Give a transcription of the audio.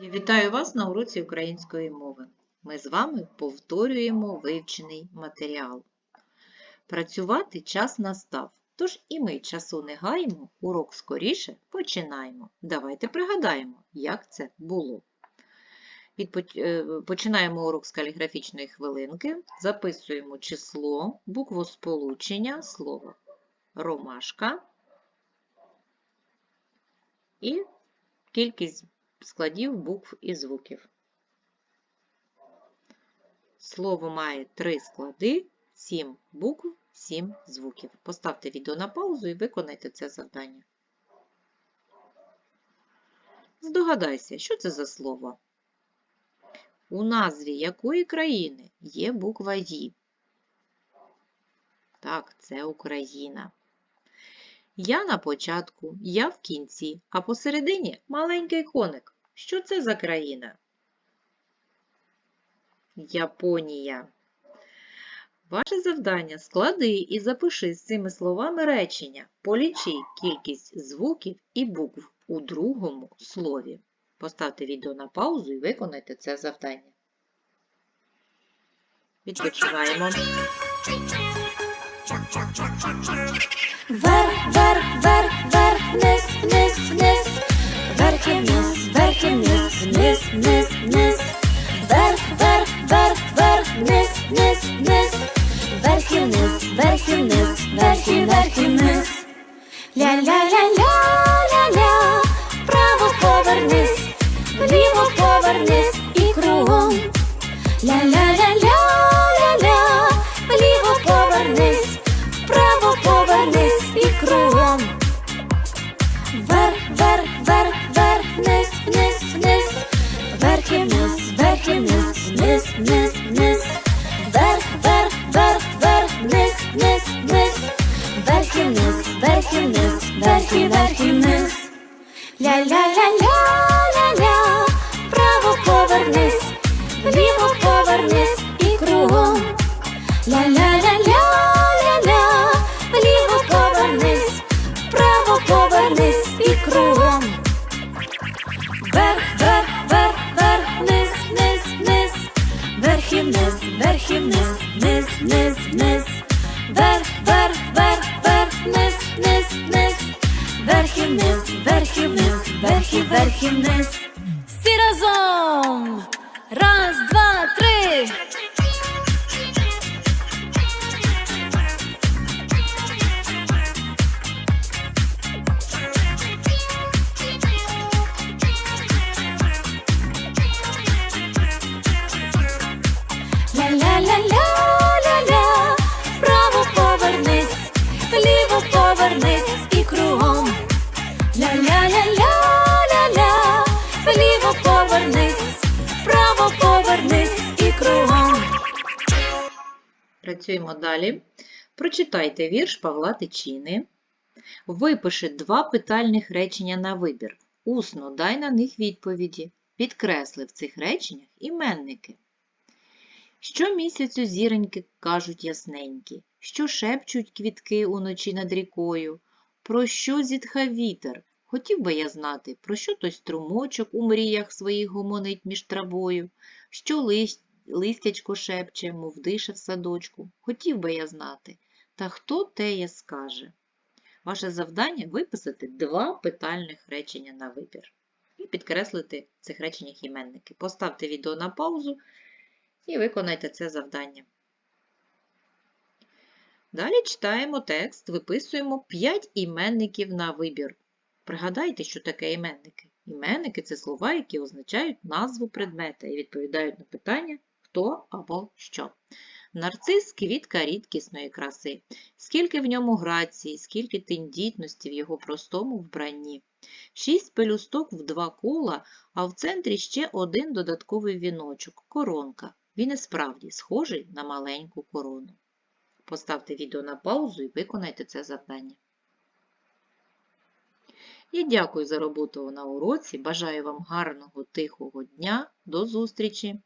Я вітаю вас на уроці української мови. Ми з вами повторюємо вивчений матеріал. Працювати час настав, тож і ми часу не гаємо, урок скоріше починаємо. Давайте пригадаємо, як це було. Е, Починаємо урок з каліграфічної хвилинки, записуємо число, букву сполучення, слово ромашка і кількість складів букв і звуків. Слово має три склади, сім букв, сім звуків. Поставте відео на паузу і виконайте це завдання. Здогадайся, що це за слово? У назві якої країни є буква «Ї»? Так, це Україна. Я на початку, я в кінці, а посередині маленький коник. Що це за країна? Японія. Ваше завдання склади і запиши з цими словами речення. Полічи кількість звуків і букв у другому слові. Поставте відео на паузу і виконайте це завдання. Відпочиваємо. Вверх, вверх, вверх, вверх, вниз, вниз, вниз, вверх і вниз, вверх Ля-ля-ля-ля-ля-ля, право повернись, вліво повернись і кругом. Ля-ля-ля-ля-ля-ля, вліво повернись, право повернись і кругом. Вверх, вверх, вниз, вверх і вниз, вниз, вниз, вниз, вверх, вверх, вверх, вверх, вниз, вниз, вниз, вверх і вниз, вверх вниз, вверх і вниз. Всі разом! Раз, два, три! Повернись і кругом. Ля-ля-ля-ля-ля-ля, вліво повернись, вправо повернись і кругом. Працюємо далі. Прочитайте вірш Павла Тичини. Випиши два питальних речення на вибір. Усно дай на них відповіді. Підкресли в цих реченнях іменники. Щомісяцю зіроньки кажуть ясненькі, що шепчуть квітки уночі над рікою, про що зітха вітер. Хотів би я знати, про що той струмочок у мріях своїх гомонить між травою, що лист, листячко шепче, мов дише в садочку. Хотів би я знати, та хто теє скаже? Ваше завдання виписати два питальних речення на вибір і підкреслити цих реченнях іменники. Поставте відео на паузу і виконайте це завдання. Далі читаємо текст, виписуємо 5 іменників на вибір. Пригадайте, що таке іменники. Іменники це слова, які означають назву предмета і відповідають на питання хто або що. Нарцис квітка рідкісної краси. Скільки в ньому грації, скільки тендітності в його простому вбранні. Шість пелюсток в два кола, а в центрі ще один додатковий віночок коронка. Він і справді схожий на маленьку корону. Поставте відео на паузу і виконайте це завдання. Я дякую за роботу на уроці. Бажаю вам гарного тихого дня. До зустрічі!